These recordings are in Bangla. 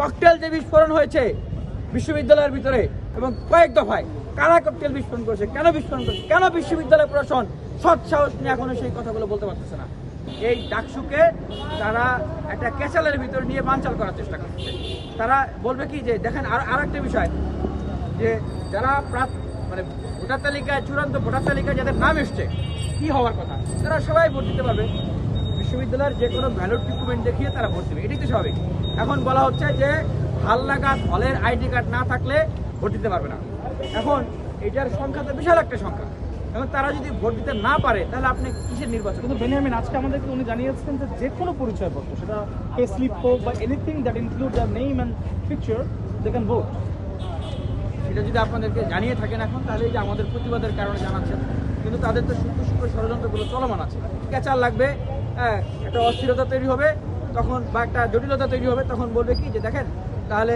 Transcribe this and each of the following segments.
ককটেল যে বিস্ফোরণ হয়েছে বিশ্ববিদ্যালয়ের ভিতরে এবং কয়েক দফায় কারা ককটেল বিস্ফোরণ করেছে, কেন বিস্ফোরণ করেছে, কেন বিশ্ববিদ্যালয় প্রশাসন সৎ সাহস নিয়ে এখনও সেই কথাগুলো বলতে পারতেছে না। এই ডাকসুকে তারা একটা ক্যাচালের ভিতর নিয়ে বানচাল করার চেষ্টা করছে। তারা বলবে কি যে, দেখেন আর আর একটা বিষয়, যে যারা মানে ভোটার তালিকায়, চূড়ান্ত ভোটার তালিকায় যাদের নাম এসছে, কি হওয়ার কথা? তারা সবাই ভোট দিতে পারবে। বিশ্ববিদ্যালয়ের যে কোনো ব্যালট ডকুমেন্ট দেখিয়ে তারা ভোট দেবে, এটাই তো স্বাভাবিক। এখন বলা হচ্ছে যে হালনাগাদ হলের আইডি কার্ড না থাকলে ভোট দিতে পারবে না। এখন এটার সংখ্যা তো বিশাল একটা সংখ্যা। এখন তারা যদি ভোট দিতে না পারে তাহলে আপনি কিসের নির্বাচন কিন্তু বেনিয়ামিন আজকে আমাদেরকে উনি জানিয়েছেন যে যে কোনো পরিচয়পত্র সেটা পে স্লিপ হোক বা anything that include the name and picture they can vote সেটা যদি আপনাদেরকে জানিয়ে থাকেন এখন তাহলে যে আমাদের প্রতিবাদের কারণে জানাচ্ছেন কিন্তু তাদের তো সূক্ষ্ম সূক্ষ্ম ষড়যন্ত্রগুলো চলমান আছে। ক্যাচার লাগবে হ্যাঁ, একটা অস্থিরতা তৈরি হবে তখন বা একটা জটিলতা তৈরি হবে তখন বলবে কি যে দেখেন তাহলে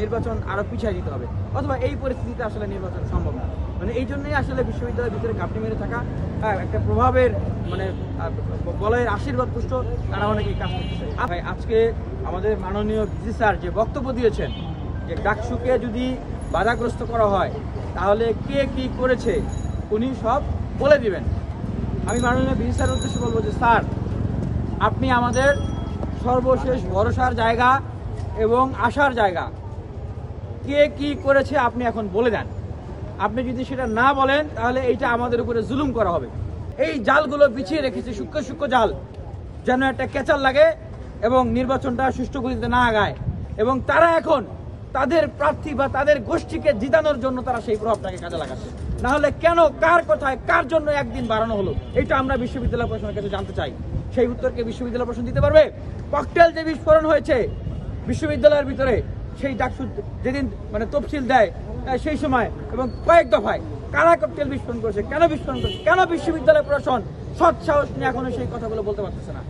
নির্বাচন আরও পিছিয়ে দিতে হবে। অথবা এই পরিস্থিতিতে আসলে নির্বাচন সম্ভব না। মানে এই জন্যই আসলে বিশ্ববিদ্যালয়ের ভিতরে ঘাপটি মেরে থাকা হ্যাঁ, একটা প্রভাবের মানে বলয়ের আশীর্বাদ পুষ্ট তারা অনেকেই কাজ করতেছে ভাই, আজকে আমাদের মাননীয় ভিসি স্যার যে বক্তব্য দিয়েছেন যে ডাকসুকে যদি বাধাগ্রস্ত করা হয় তাহলে কে কি করেছে উনি সব বলে দিবেন। আমি মাননীয় ভিসি স্যারের উদ্দেশ্যে বলব যে স্যার আপনি আমাদের সর্বশেষ ভরসার জায়গা এবং আসার জায়গা। কে কি করেছে আপনি এখন বলে দেন। আপনি যদি সেটা না বলেন, তাহলে এইটা আমাদের উপরে জুলুম করা হবে। এই জালগুলো বিছিয়ে রেখেছে সূক্ষ্ম সূক্ষ্ম জাল, যেন একটা কেচাল লাগে এবং নির্বাচনটা সুষ্ঠু গতিতে না আগায়। এবং তারা এখন তাদের প্রার্থী বা তাদের গোষ্ঠীকে জিতানোর জন্য তারা সেই প্রভাবটাকে কাজে লাগাচ্ছে। না হলে কেন, কার কথায়, কার জন্য একদিন বাড়ানো হলো? এটা আমরা বিশ্ববিদ্যালয় প্রশাসনের কাছে জানতে চাই। সেই উত্তরকে বিশ্ববিদ্যালয় প্রশাসন দিতে পারবে? ককটেল যে বিস্ফোরণ হয়েছে বিশ্ববিদ্যালয়ের ভিতরে, সেই ডাকসু যেদিন মানে তফসিল দেয় সেই সময় এবং কয়েক দফায় কারা ককটেল বিস্ফোরণ করেছে, কেন বিস্ফোরণ করেছে, কেন বিশ্ববিদ্যালয় প্রশাসন সৎ সাহস নিয়ে এখনও সেই কথাগুলো বলতে পারতেছে না?